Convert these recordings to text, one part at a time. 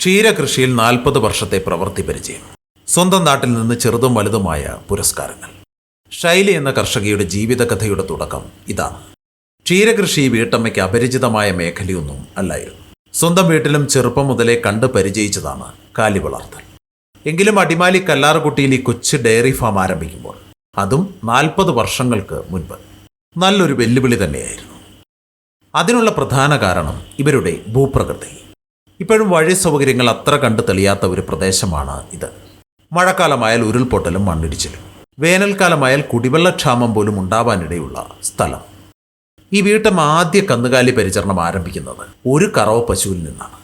ക്ഷീരകൃഷിയിൽ നാൽപ്പത് വർഷത്തെ പ്രവൃത്തി പരിചയം. സ്വന്തം നാട്ടിൽ നിന്ന് ചെറുതും വലുതുമായ പുരസ്കാരങ്ങൾ. ശൈലി എന്ന കർഷകയുടെ ജീവിതകഥയുടെ തുടക്കം ഇതാണ്. ക്ഷീരകൃഷി വീട്ടമ്മയ്ക്ക് അപരിചിതമായ മേഖലയൊന്നും അല്ലായിരുന്നു. സ്വന്തം വീട്ടിലും ചെറുപ്പം മുതലേ കണ്ട് പരിചയിച്ചതാണ് കാലി വളർത്തൽ. എങ്കിലും അടിമാലി കല്ലാറുകുട്ടിയിൽ ഈ കൊച്ചു ഡയറി ഫാം ആരംഭിക്കുമ്പോൾ അതും നാൽപ്പത് വർഷങ്ങൾക്ക് മുൻപ്. നല്ലൊരു വെല്ലുവിളി തന്നെയായിരുന്നു. അതിനുള്ള പ്രധാന കാരണം ഇവരുടെ ഭൂപ്രകൃതി. ഇപ്പോഴും വഴി സൗകര്യങ്ങൾ അത്ര കണ്ടു തെളിയാത്ത ഒരു പ്രദേശമാണ് ഇത്. മഴക്കാലമായാൽ ഉരുൾപൊട്ടലും മണ്ണിടിച്ചിലും. വേനൽക്കാലമായാൽ കുടിവെള്ളക്ഷാമം പോലും ഉണ്ടാവാനിടയുള്ള സ്ഥലം. ഈ വീട്ടം ആദ്യ കന്നുകാലി പരിചരണം ആരംഭിക്കുന്നത് ഒരു കറവ പശുവിൽ നിന്നാണ്.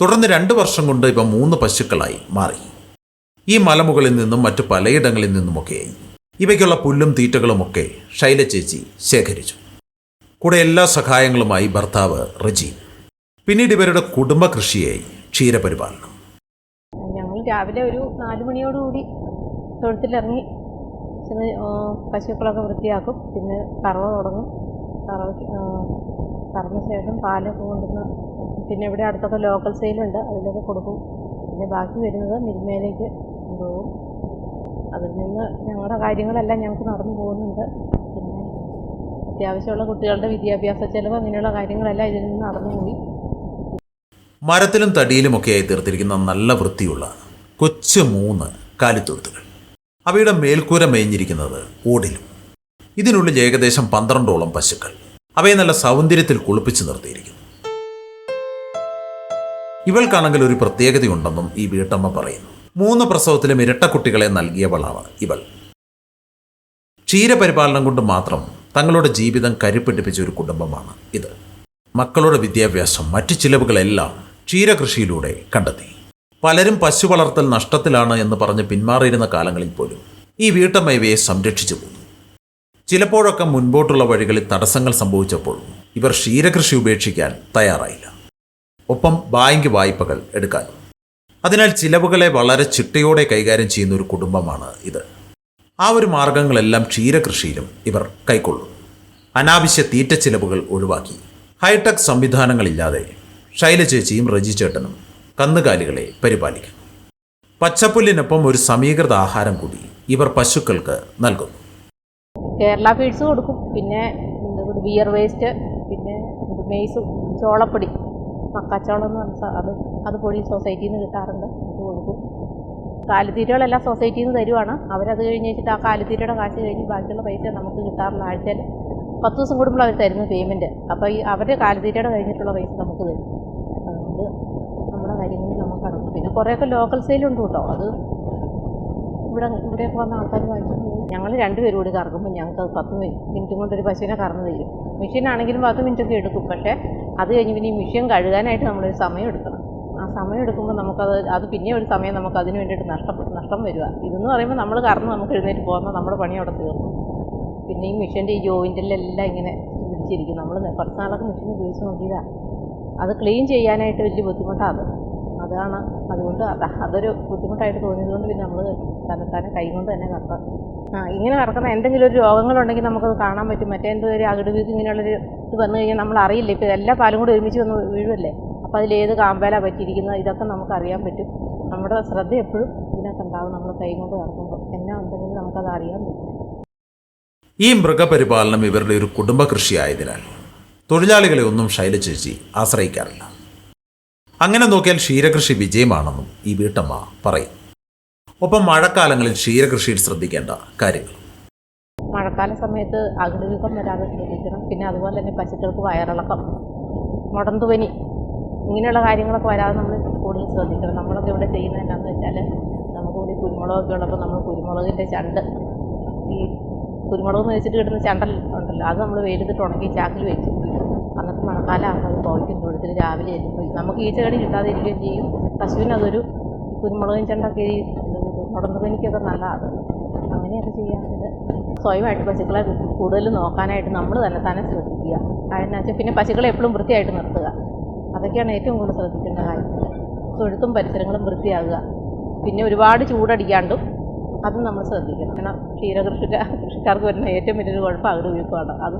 തുടർന്ന് രണ്ട് വർഷം കൊണ്ട് ഇവ മൂന്ന് പശുക്കളായി മാറി. ഈ മലമുകളിൽ നിന്നും മറ്റു പലയിടങ്ങളിൽ നിന്നുമൊക്കെയായി ഇവയ്ക്കുള്ള പുല്ലും തീറ്റകളുമൊക്കെ ശൈലചേച്ചി ശേഖരിച്ചു. കൂടെ എല്ലാ സഹായങ്ങളുമായി ഭർത്താവ് റജീൻ പിന്നീട് ഇവരുടെ കുടുംബ കൃഷിയായി ക്ഷീരപരിപാലനം. ഞങ്ങൾ രാവിലെ ഒരു നാലുമണിയോടുകൂടി തൊഴുത്തിലിറങ്ങി ചെന്ന് പശുക്കളൊക്കെ വൃത്തിയാക്കും. പിന്നെ കറവ തുടങ്ങും. കറവ കറന്ന ശേഷം പാലൊക്കെ കൊണ്ടുവന്ന് പിന്നെ ഇവിടെ അടുത്തൊക്കെ ലോക്കൽ സെയിലുണ്ട് അതിലൊക്കെ കൊടുക്കും. പിന്നെ ബാക്കി വരുന്നത് മിൽമയിലേക്ക് കൊണ്ടുപോകും. അതിൽ നിന്ന് ഞങ്ങളുടെ കാര്യങ്ങളെല്ലാം ഞങ്ങൾക്ക് നടന്നു പോകുന്നുണ്ട്. പിന്നെ അത്യാവശ്യമുള്ള കുട്ടികളുടെ വിദ്യാഭ്യാസ ചെലവ് അങ്ങനെയുള്ള കാര്യങ്ങളെല്ലാം ഇതിൽ നിന്ന് നടന്നു നടന്നുപോയി. മരത്തിലും തടിയിലുമൊക്കെയായി തീർത്തിരിക്കുന്ന നല്ല വൃത്തിയുള്ള കൊച്ചു മൂന്ന് കാലിത്തൊഴുത്തുകൾ അവയുടെ മേൽക്കൂര മേഞ്ഞിരിക്കുന്നത് ഓടിലും. ഇതിനുള്ളിൽ ഏകദേശം പന്ത്രണ്ടോളം പശുക്കൾ. അവയെ നല്ല സൗന്ദര്യത്തിൽ കുളിപ്പിച്ച് നിർത്തിയിരിക്കുന്നു. ഇവൾക്കാണെങ്കിൽ ഒരു പ്രത്യേകതയുണ്ടെന്നും ഈ വീട്ടമ്മ പറയുന്നു. മൂന്ന് പ്രസവത്തിലും ഇരട്ടക്കുട്ടികളെ നൽകിയവളാണ് ഇവൾ. ക്ഷീരപരിപാലനം കൊണ്ട് മാത്രം തങ്ങളുടെ ജീവിതം കരുപ്പിടിപ്പിച്ച ഒരു കുടുംബമാണ് ഇത്. മക്കളുടെ വിദ്യാഭ്യാസം മറ്റു ചിലവുകളെല്ലാം ക്ഷീരകൃഷിയിലൂടെ കണ്ടെത്തി. പലരും പശു വളർത്തൽ നഷ്ടത്തിലാണ് എന്ന് പറഞ്ഞ് പിന്മാറിയിരുന്ന കാലങ്ങളിൽ പോലും ഈ വീട്ടമ്മയവയെ സംരക്ഷിച്ചു പോന്നു. ചിലപ്പോഴൊക്കെ മുൻപോട്ടുള്ള വഴികളിൽ തടസ്സങ്ങൾ സംഭവിച്ചപ്പോൾ ഇവർ ക്ഷീരകൃഷി ഉപേക്ഷിക്കാൻ തയ്യാറായില്ല. ഒപ്പം ബാങ്ക് വായ്പകൾ എടുക്കാനും അതിനാൽ ചിലവുകളെ വളരെ ചിട്ടയോടെ കൈകാര്യം ചെയ്യുന്ന ഒരു കുടുംബമാണ് ഇത്. ആ ഒരു മാർഗങ്ങളെല്ലാം ക്ഷീരകൃഷിയിലും ഇവർ കൈക്കൊള്ളും അനാവശ്യ തീറ്റ ചിലവുകൾ ഒഴിവാക്കി. ഹൈടെക് സംവിധാനങ്ങളില്ലാതെ ശൈല ചേച്ചിയും ചേട്ടനും കന്നുകാലികളെ പരിപാലിക്കുന്നു. പച്ചപ്പുല്ലിനൊപ്പം ഒരു സമീകൃത ആഹാരം കൂടി ഇവർ പശുക്കൾക്ക് നൽകുന്നു. കേരള ഫീഡ്സ് കൊടുക്കും. പിന്നെ ബിയർ വേസ്റ്റ് പിന്നെ മെയ്സും ചോളപ്പൊടി മക്കാച്ചോളം എന്ന് പറഞ്ഞ അത് അത് പൊടി സൊസൈറ്റിയിൽ നിന്ന് കിട്ടാറുണ്ട്. അത് കൊടുക്കും. കാലിത്തീറ്റകളെല്ലാം സൊസൈറ്റിയിൽ നിന്ന് തരുവാണ്. അവരത് കഴിഞ്ഞ് വെച്ചിട്ട് ആ കാലിത്തീറ്റയുടെ കാശ് കഴിഞ്ഞ് ബാക്കിയുള്ള പൈസ നമുക്ക് കിട്ടാറുള്ള ആഴ്ചയിൽ പത്ത് ദിവസം കൂടുമ്പോൾ അവർ തരുന്ന പേയ്മെന്റ് അപ്പോൾ ഈ അവരുടെ കാലത്തീറ്റയുടെ കഴിഞ്ഞിട്ടുള്ള പൈസ നമുക്ക് തരും. അതുകൊണ്ട് നമ്മുടെ കാര്യങ്ങളിൽ നമുക്ക് അടങ്ങും പിന്നെ കുറേയൊക്കെ ലോക്കൽ സെയിലുണ്ട് കേട്ടോ. അത് ഇവിടെ ഇവിടെയൊക്കെ വന്ന ആൾക്കാർ വാങ്ങിച്ചു ഞങ്ങൾ രണ്ടുപേരും കൂടി കറക്കുമ്പോൾ ഞങ്ങൾക്ക് അത് പത്ത് മിനി- മിനിറ്റ് കൊണ്ട് ഒരു പശുവിനെ കറന്ന് തരും. മെഷീനാണെങ്കിലും പത്ത് മിനിറ്റൊക്കെ എടുക്കും. പക്ഷേ അത് കഴിഞ്ഞ് പിന്നെ ഈ മെഷീൻ കഴുകാനായിട്ട് നമ്മളൊരു സമയം എടുക്കണം. ആ സമയം എടുക്കുമ്പോൾ നമുക്കത് അത് പിന്നെ ഒരു സമയം നമുക്ക് അതിന് വേണ്ടിയിട്ട് നഷ്ടം നഷ്ടം വരിക. ഇതെന്ന് പറയുമ്പോൾ നമ്മൾ കറന്ന് നമുക്ക് എഴുന്നേറ്റ് പോകുന്ന നമ്മുടെ പണി അവിടെ തീർന്നു പിന്നെ ഈ മെഷീന്റെ ഈ ജോയിന്റിലെല്ലാം ഇങ്ങനെ പിടിച്ചിരിക്കും നമ്മൾ കുറച്ച് നാളൊക്കെ മെഷീൻ ഉപയോഗിച്ച് നോക്കിയതാണ് അത് ക്ലീൻ ചെയ്യാനായിട്ട് വലിയ ബുദ്ധിമുട്ടാണ്. അത് അതാണ് അതുകൊണ്ട് അതാ അതൊരു ബുദ്ധിമുട്ടായിട്ട് തോന്നിയതുകൊണ്ട് പിന്നെ നമ്മൾ തന്നെത്താനെ കൈ കൊണ്ട് തന്നെ കറക്കാം ആ ഇങ്ങനെ കറക്കുന്ന എന്തെങ്കിലും ഒരു രോഗങ്ങളുണ്ടെങ്കിൽ നമുക്കത് കാണാൻ പറ്റും. മറ്റേ എന്തോ ഒരു അകിടുവീക്ക് ഇങ്ങനെയുള്ളൊരു ഇത് വന്നു കഴിഞ്ഞാൽ നമ്മൾ അറിയില്ല. ഇപ്പോൾ എല്ലാ പാലും കൂടി ഒരുമിച്ച് വന്ന് വീഴുമല്ലേ അപ്പോൾ അതിലേത് കാമ്പേല പറ്റിയിരിക്കുന്നത്? ഇതൊക്കെ നമുക്ക് അറിയാൻ പറ്റും. നമ്മുടെ ശ്രദ്ധ എപ്പോഴും ഇതിനകത്ത് ഉണ്ടാവും നമ്മൾ കൈ കൊണ്ട് കറക്കുമ്പോൾ എന്നാ ഉണ്ടെങ്കിലും നമുക്കത് അറിയാൻ പറ്റും. ഈ മൃഗപരിപാലനം ഇവരുടെ ഒരു കുടുംബ കൃഷിയായതിനാൽ. തൊഴിലാളികളെ ഒന്നും ശൈലചേച്ചി ആശ്രയിക്കാറില്ല. അങ്ങനെ നോക്കിയാൽ ക്ഷീരകൃഷി വിജയമാണെന്നും ഈ വീട്ടമ്മ പറയും. ഒപ്പം മഴക്കാലങ്ങളിൽ ക്ഷീരകൃഷിയിൽ ശ്രദ്ധിക്കേണ്ട കാര്യങ്ങൾ മഴക്കാല സമയത്ത് അകിടുവീക്കം വരാതെ ശ്രദ്ധിക്കണം. പിന്നെ അതുപോലെ തന്നെ പശുക്കൾക്ക് വയറിളക്കം മുടന്തുപനി ഇങ്ങനെയുള്ള കാര്യങ്ങളൊക്കെ വരാതെ നമ്മൾ കൂടുതൽ ശ്രദ്ധിക്കണം. നമ്മളൊക്കെ ഇവിടെ ചെയ്യുന്നത് എന്താണെന്ന് വെച്ചാൽ നമുക്ക് കൂടി കുരുമുളകൊക്കെ ഉള്ളപ്പോൾ നമ്മൾ കുരുമുളകിന്റെ ചണ്ട് ഈ കുരുമുളക് മേടിച്ചിട്ട് കിട്ടുന്ന ചണ്ടൽ ഉണ്ടല്ലോ അത് നമ്മൾ വെയിലത്തിട്ട് ഉണക്കി ചാക്കിൽ വെച്ച് അന്നത്തെ മഴക്കാലം ആകുമ്പോൾ അത് പുറയ്ക്കും തൊഴുത്തിൽ രാവിലെ ചെല്ലുമ്പോൾ നമുക്ക് ഈച്ചകടി കിട്ടാതിരിക്കുകയും ചെയ്യും. പശുവിന് അതൊരു കുരുമുളകും ചണ്ടൊക്കെ ഈ മുടന്തുപനിക്കൊക്കെ നല്ലതാണ്. അങ്ങനെയൊക്കെ ചെയ്യാറുണ്ട് സ്വയമായിട്ട് പശുക്കളെ കൂടുതൽ നോക്കാനായിട്ട് നമ്മൾ തന്നെ തന്നെ ശ്രദ്ധിക്കുക. കാരണം വെച്ചാൽ പിന്നെ പശുക്കളെ എപ്പോഴും വൃത്തിയായിട്ട് നിർത്തുക. അതൊക്കെയാണ് ഏറ്റവും കൂടുതൽ ശ്രദ്ധിക്കേണ്ട കാര്യം. തൊഴുത്തും പരിസരങ്ങളും വൃത്തിയാകുക പിന്നെ ഒരുപാട് ചൂടടിക്കാണ്ടും അതും നമ്മൾ ശ്രദ്ധിക്കണം. കാരണം ക്ഷീരകൃഷിക്കാർ കൃഷിക്കാർക്ക് വരുന്ന ഏറ്റവും വലിയൊരു കുഴപ്പം അകിട് വീക്കമാണ് അത്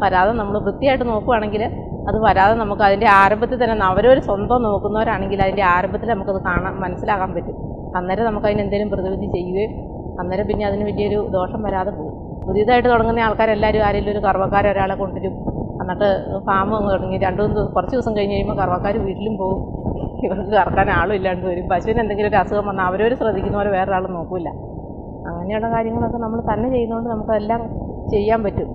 വരാതെ നമ്മൾ വൃത്തിയായിട്ട് നോക്കുകയാണെങ്കിൽ അത് വരാതെ നമുക്ക് അതിന്റെ ആരംഭത്തിൽ തന്നെ അവരൊരു സ്വന്തം നോക്കുന്നവരാണെങ്കിൽ അതിന്റെ ആരംഭത്തിൽ നമുക്കത് കാണാൻ മനസ്സിലാക്കാൻ പറ്റും. അന്നേരം നമുക്ക് അതിന് എന്തെങ്കിലും പ്രതിവിധി ചെയ്യുകയും അന്നേരം പിന്നെ അതിന് വലിയൊരു ദോഷം വരാതെ പോകും. പുതിയതായിട്ട് തുടങ്ങുന്ന ആൾക്കാരെല്ലാവരും ആരെങ്കിലും ഒരു കറവക്കാരെ ഒരാളെ കൊണ്ടുവരും. എന്നിട്ട് ഫാം തുടങ്ങി. രണ്ടു മൂന്ന് കുറച്ച് ദിവസം കഴിഞ്ഞ് കഴിയുമ്പോൾ കറവക്കാർ വീട്ടിലും പോകും. ഇവർക്ക് കറക്കാൻ ആളും ഇല്ലാണ്ട് വരും. പശുവിന് എന്തെങ്കിലും ഒരു അസുഖം വന്നാൽ അവരവർ ശ്രദ്ധിക്കുന്നവരെ പോലെ വേറെ ആൾ നോക്കില്ല അങ്ങനെയുള്ള കാര്യങ്ങളൊക്കെ നമ്മൾ തന്നെ ചെയ്യുന്നതുകൊണ്ട് നമുക്കെല്ലാം ചെയ്യാൻ പറ്റും.